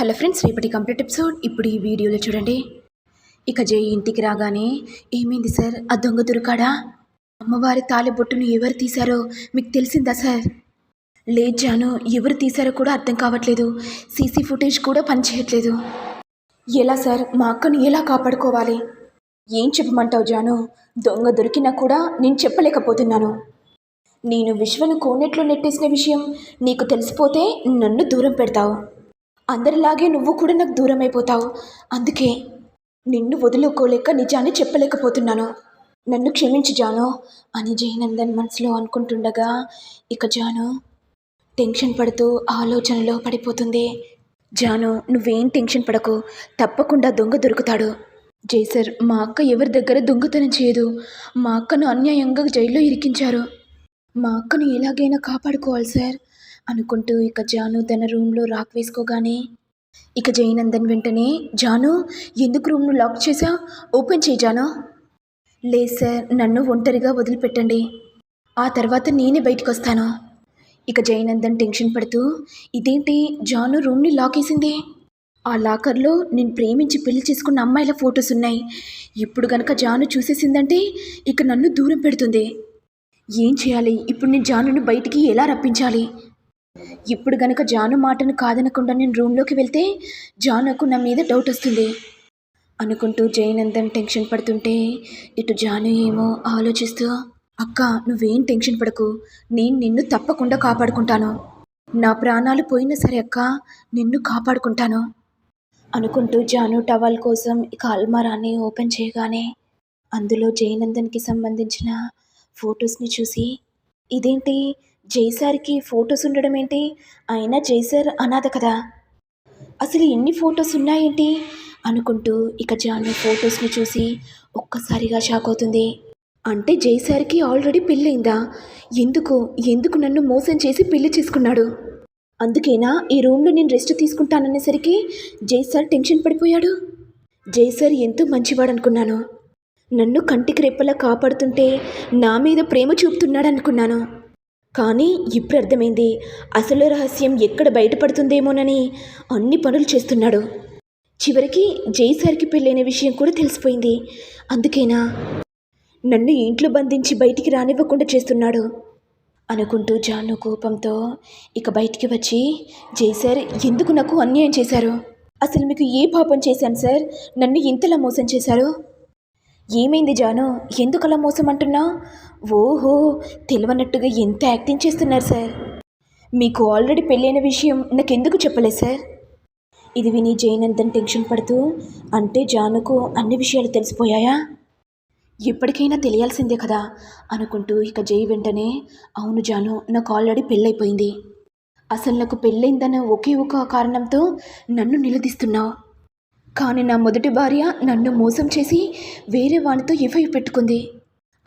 Hello friends రేపటి complete episode. ఇప్పుడు ఈ వీడియోలో చూడండి. ఇక జై ఇంటికి రాగానే ఏమైంది సార్? ఆ దొంగ దొరకాడా? అమ్మవారి తాలిబొట్టును ఎవరు తీశారో మీకు తెలిసిందా సార్? లేదు జాను ఎవరు తీశారో కూడా అర్థం కావట్లేదు. సీసీ ఫుటేజ్ కూడా పనిచేయట్లేదు ఎలా సార్? మా అక్కను ఎలా కాపాడుకోవాలి? ఏం చెప్పమంటావు జాను? దొంగ దొరికినా కూడా నేను చెప్పలేకపోతున్నాను. నేను విశ్వను కోనెట్లో నెట్టేసిన విషయం నీకు తెలిసిపోతే నన్ను దూరం పెడతావు. అందరిలాగే నువ్వు కూడా నాకు దూరం అయిపోతావు అందుకే నిన్ను వదులుకోలేక నిజాన్ని చెప్పలేకపోతున్నాను. నన్ను క్షమించు జాను అని జయనందన్ మనసులో అనుకుంటుండగా ఇక జాను టెన్షన్ పడుతూ ఆలోచనలో పడిపోతుంది. జాను నువ్వేం టెన్షన్ పడకు తప్పకుండా దొంగ దొరుకుతాడు. జై సార్ మా అక్క ఎవరి దగ్గర దొంగతనం చేయదు. మా అక్కను అన్యాయంగా జైల్లో ఇరికించారు. మా అక్కను ఎలాగైనా కాపాడుకోవాలి సార్. అనుకుంటూ ఇక జాను తన రూమ్లో రాక్ వేసుకోగానే ఇక జయనందన్ వెంటనే జాను ఎందుకు రూమ్ను లాక్ చేసా ఓపెన్ చేయి జాను. లేదు సార్ నన్ను ఒంటరిగా వదిలిపెట్టండి. ఆ తర్వాత నేనే బయటకు వస్తాను ఇక జయనందన్ టెన్షన్ పడుతూ ఇదేంటి? జాను రూమ్ని లాక్ వేసింది? ఆ లాకర్లో నేను ప్రేమించి పెళ్ళి చేసుకున్న అమ్మాయిల ఫొటోస్ ఉన్నాయి. ఇప్పుడు గనక జాను చూసేసిందంటే ఇక నన్ను దూరం పెడుతుంది. ఏం చేయాలి? ఇప్పుడు నేను జానును బయటికి ఎలా రప్పించాలి? ఇప్పుడు గనక జాను మాటను కాదనకుండా నేను రూమ్లోకి వెళ్తే జానుకు నా మీద డౌట్ వస్తుంది. అనుకుంటూ జయనందన్ టెన్షన్ పడుతుంటే ఇటు జాను ఏమో ఆలోచిస్తూ అక్క నువ్వేం టెన్షన్ పడకు. నేను నిన్ను తప్పకుండా కాపాడుకుంటాను. నా ప్రాణాలు పోయినా సరే అక్క నిన్ను కాపాడుకుంటాను. అనుకుంటూ జాను టవల్ కోసం ఇక అల్మారాన్ని ఓపెన్ చేయగానే అందులో జయనందన్కి సంబంధించిన ఫొటోస్ని చూసి ఇదేంటి? జైసార్కి ఫొటోస్ ఉండడం ఏంటి? అయినా జైసార్ అనాథ కదా? అసలు ఎన్ని ఫొటోస్ ఉన్నాయేంటి? అనుకుంటూ ఇక జాను ఫొటోస్ని చూసి ఒక్కసారిగా షాక్ అవుతుంది. అంటే జైసార్కి ఆల్రెడీ పెళ్ళైందా ఎందుకు? ఎందుకు నన్ను మోసం చేసి పెళ్ళి చేసుకున్నాడు? అందుకేనా ఈ రూమ్లో నేను రెస్ట్ తీసుకుంటాననేసరికి జైసార్ టెన్షన్ పడిపోయాడు? జైసార్ ఎంతో మంచివాడు అనుకున్నాను నన్ను కంటికి రెప్పలా కాపాడుతుంటే నా మీద ప్రేమ చూపుతున్నాడు అనుకున్నాను కానీ ఇప్పుడు అర్థమైంది. అసలు రహస్యం ఎక్కడ బయటపడుతుందేమోనని అన్ని పనులు చేస్తున్నాడు. చివరికి జైసార్కి పెళ్ళైన విషయం కూడా తెలిసిపోయింది. అందుకేనా? నన్ను ఇంట్లో బంధించి బయటికి రానివ్వకుండా చేస్తున్నాడు. అనుకుంటూ జాను కోపంతో ఇక బయటికి వచ్చి జై సార్ ఎందుకు నాకు అన్యాయం చేశారు? అసలు మీకు ఏ పాపం చేశాను సార్? నన్ను ఇంతలా మోసం చేశారు? ఏమైంది జాను? ఎందుకలా మోసం అంటున్నా ఓహో తెలివనట్టుగా ఎంత యాక్టింగ్ చేస్తున్నారు సార్? మీకు ఆల్రెడీ పెళ్ళైన విషయం నాకెందుకు చెప్పలేదు సార్? ఇది విని జయనందన్ టెన్షన్ పడుతూ అంటే జానుకు అన్ని విషయాలు తెలిసిపోయాయా? ఎప్పటికైనా తెలియాల్సిందే కదా అనుకుంటూ ఇక జై వెంటనే అవును జాను నాకు ఆల్రెడీ పెళ్ళైపోయింది. అసలు నాకు పెళ్ళైందన్న ఒకే ఒక కారణంతో నన్ను నిలదీస్తున్నావు. కానీ నా మొదటి భార్య నన్ను మోసం చేసి వేరే వానితో ఎఫ్ఐ పెట్టుకుంది.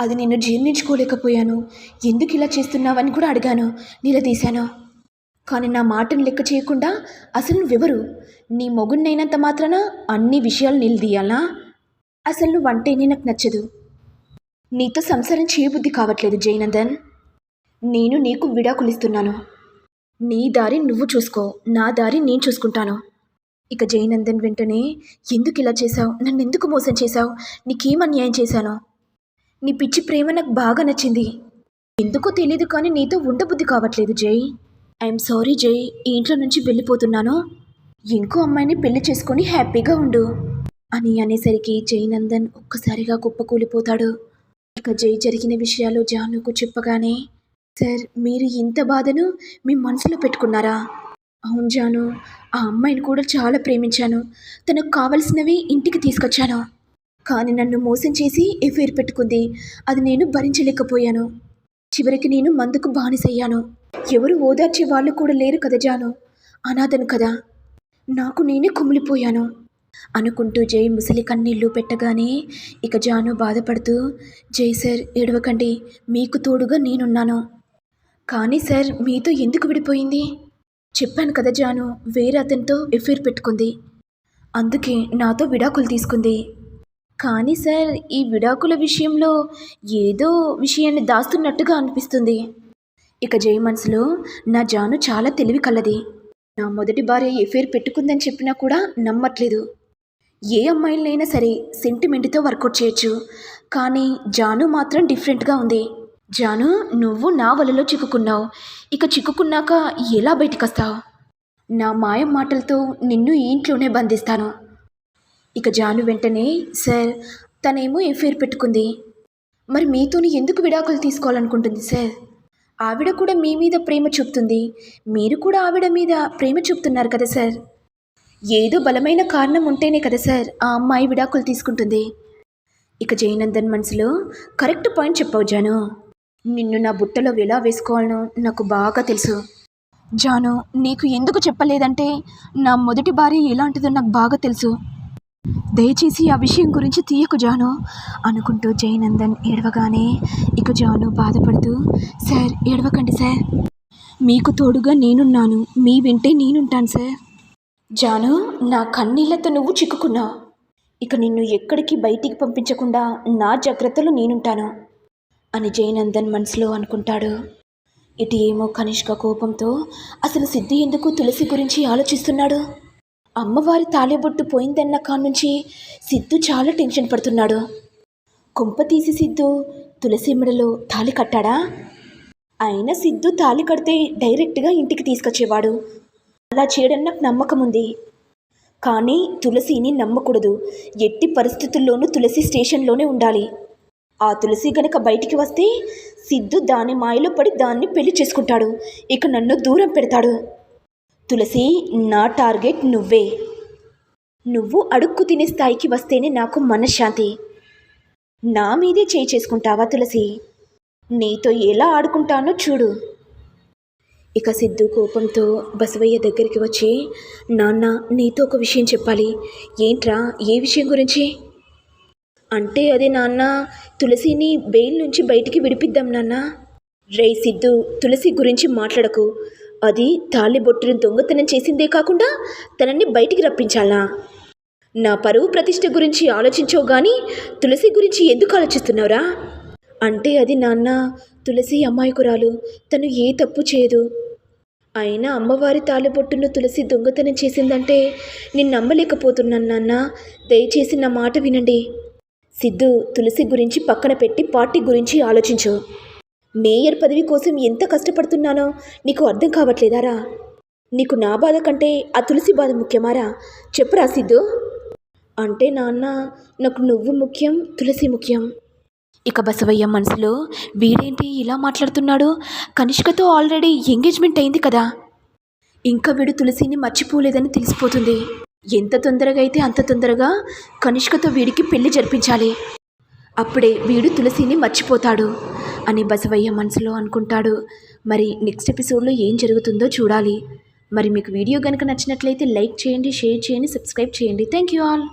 అది నేను జీర్ణించుకోలేకపోయాను. ఎందుకు ఇలా చేస్తున్నావని కూడా అడిగాను. నిలదీశాను. కానీ నా మాటను లెక్క చేయకుండా అసలు నువ్వెవరు? నీ మొగుడినైనంత మాత్రాన అన్ని విషయాలు నిలదీయాలా? అసలు నువ్వంటేనే నాకు నచ్చదు. నీతో సంసారం చేయబుద్ధి కావట్లేదు జయనందన్. నేను నీకు విడాకులిస్తున్నాను నీ దారి నువ్వు చూసుకో. నా దారి నేను చూసుకుంటాను. ఇక జయనందన్ వెంటనే ఎందుకు ఇలా చేశావు? నన్ను ఎందుకు మోసం చేశావు? నీకేం అన్యాయం చేశాను? నీ పిచ్చి ప్రేమ నాకు బాగా నచ్చింది. ఎందుకో తెలియదు కానీ నీతో ఉండబుద్ధి కావట్లేదు జై. ఐఎమ్ సారీ జై. ఈ ఇంట్లో నుంచి వెళ్ళిపోతున్నాను. ఇంకో అమ్మాయిని పెళ్ళి చేసుకొని హ్యాపీగా ఉండు అని అనేసరికి జయనందన్ ఒక్కసారిగా కుప్పకూలిపోతాడు. ఇక జై జరిగిన విషయాలు జానుకు చెప్పగానే సార్ మీరు ఇంత బాధను మీ మనసులో పెట్టుకున్నారా? అవును జాను ఆ అమ్మాయిని కూడా చాలా ప్రేమించాను. తనకు కావలసినవి ఇంటికి తీసుకొచ్చాను. కానీ నన్ను మోసం చేసి ఎఫైర్ పెట్టుకుంది. అది నేను భరించలేకపోయాను. చివరికి నేను మందుకు బానిసయ్యాను. ఎవరు ఓదార్చే వాళ్ళు కూడా లేరు కదా జాను. అనాథను కదా. నాకు నేనే కుమిలిపోయాను. అనుకుంటూ జై ముసలి కన్నీళ్ళు పెట్టగానే ఇక జాను బాధపడుతూ జై సార్ ఏడవకండి. మీకు తోడుగా నేనున్నాను. కానీ సార్ మీతో ఎందుకు విడిపోయింది? చెప్పాను కదా జాను వేరే అతనితో ఎఫైర్ పెట్టుకుంది. అందుకే నాతో విడాకులు తీసుకుంది. కానీ సార్ ఈ విడాకుల విషయంలో ఏదో విషయాన్ని దాస్తున్నట్టుగా అనిపిస్తుంది. ఇక జై మనసులో నా జాను చాలా తెలివి కలది. నా మొదటి భార్య ఎఫేర్ పెట్టుకుందని చెప్పినా కూడా నమ్మట్లేదు. ఏ అమ్మాయిలైనా సరే సెంటిమెంట్తో వర్కౌట్ చేయొచ్చు. కానీ జాను మాత్రం డిఫరెంట్గా ఉంది. జాను నువ్వు నా వలలో చిక్కుకున్నావు. ఇక చిక్కుకున్నాక ఎలా బయటికి వస్తావు నా మాయం మాటలతో నిన్ను ఈ ఇంట్లోనే బంధిస్తాను. ఇక జాను వెంటనే సార్ తనేమో ఎఫేర్ పెట్టుకుంది. మరి మీతోని ఎందుకు విడాకులు తీసుకోవాలనుకుంటుంది సార్? ఆవిడ కూడా మీ మీద ప్రేమ చూపుతుంది. మీరు కూడా ఆవిడ మీద ప్రేమ చూపుతున్నారు కదా సార్? ఏదో బలమైన కారణం ఉంటేనే కదా సార్ ఆ అమ్మాయి విడాకులు తీసుకుంటుంది. ఇక జయనందన్ మనసులో కరెక్ట్ పాయింట్ చెప్పవు జాను. నిన్ను నా బుట్టలో ఎలా వేసుకోవాలనో నాకు బాగా తెలుసు. జాను నీకు ఎందుకు చెప్పలేదంటే నా మొదటి భార్య ఎలాంటిదో నాకు బాగా తెలుసు. దయచేసి ఆ విషయం గురించి తీయకు జాను అనుకుంటూ జయనందన్ ఏడవగానే ఇక జాను బాధపడుతూ సార్ ఏడవకండి సార్. మీకు తోడుగా నేనున్నాను. మీ వెంటే నేనుంటాను సార్. జాను నా కన్నీళ్ళతో నువ్వు చిక్కుకున్నావు. ఇక నిన్ను ఎక్కడికి బయటికి పంపించకుండా నా జాగ్రత్తలో నేనుంటాను. అని జయనందన్ మనసులో అనుకుంటాడు. ఇటు ఏమో కనిష్క కోపంతో అసలు సిద్ధి ఎందుకు తులసి గురించి ఆలోచిస్తున్నాడు? అమ్మవారి తాళిబొట్టు పోయిందన్న కానుంచి సిద్ధు చాలా టెన్షన్ పడుతున్నాడు. కొంప తీసి సిద్ధు తులసి మెడలో తాళి కట్టాడా? అయినా సిద్ధు తాళి కడితే డైరెక్ట్గా ఇంటికి తీసుకొచ్చేవాడు. అలా చేయడం నాకు నమ్మకం ఉంది. కానీ తులసిని నమ్మకూడదు. ఎట్టి పరిస్థితుల్లోనూ తులసి స్టేషన్లోనే ఉండాలి. ఆ తులసి గనక బయటికి వస్తే సిద్ధు దాని మాయలో పడి దాన్ని పెళ్ళి చేసుకుంటాడు. ఇక నన్ను దూరం పెడతాడు. తులసి నా టార్గెట్ నువ్వే. నువ్వు అడుక్కు తినే స్థాయికి వస్తేనే నాకు మనశ్శాంతి. నా మీదే చేయి చేసుకుంటావా తులసి? నీతో ఎలా ఆడుకుంటానో చూడు. ఇక సిద్ధు కోపంతో బసవయ్య దగ్గరికి వచ్చి నాన్న నీతో ఒక విషయం చెప్పాలి. ఏంట్రా? ఏ విషయం గురించి? అంటే అది నాన్న తులసిని బెయిల్ నుంచి బయటికి విడిపిద్దాం నాన్న. రే సిద్ధు తులసి గురించి మాట్లాడకు. అది తాళిబొట్టును దొంగతనం చేసిందే కాకుండా తనని బయటికి రప్పించాలా నా పరువు ప్రతిష్ట గురించి ఆలోచించవు కానీ తులసి గురించి ఎందుకు ఆలోచిస్తున్నావురా? అంటే అది నాన్న తులసి అమాయకురాలు. తను ఏ తప్పు చేయదు. అయినా అమ్మవారి తాళిబొట్టును తులసి దొంగతనం చేసిందంటే నేను నమ్మలేకపోతున్నాను నాన్న. దయచేసి నా మాట వినండి. సిద్ధు తులసి గురించి పక్కన పెట్టి పార్టీ గురించి ఆలోచించు. మేయర్ పదవి కోసం ఎంత కష్టపడుతున్నానో నీకు అర్థం కావట్లేదారా? నీకు నా బాధ కంటే ఆ తులసి బాధ ముఖ్యమారా? చెప్పురా సిద్ధు. అంటే నాన్న నాకు నువ్వు ముఖ్యం తులసి ముఖ్యం. ఇక బసవయ్య మనసులో వీడేంటి ఇలా మాట్లాడుతున్నాడు? కనిష్కతో ఆల్రెడీ ఎంగేజ్మెంట్ అయింది కదా. ఇంకా వీడు తులసిని మర్చిపోలేదని తెలిసిపోతుంది. ఎంత తొందరగా అయితే అంత తొందరగా కనిష్కతో వీడికి పెళ్ళి జరిపించాలి. అప్పుడే వీడు తులసిని మర్చిపోతాడు అని బసవయ్య మనసులో అనుకుంటాడు. మరి నెక్స్ట్ ఎపిసోడ్లో ఏం జరుగుతుందో చూడాలి. మరి మీకు వీడియో కనుక నచ్చినట్లయితే లైక్ చేయండి షేర్ చేయండి సబ్స్క్రైబ్ చేయండి. Thank you all.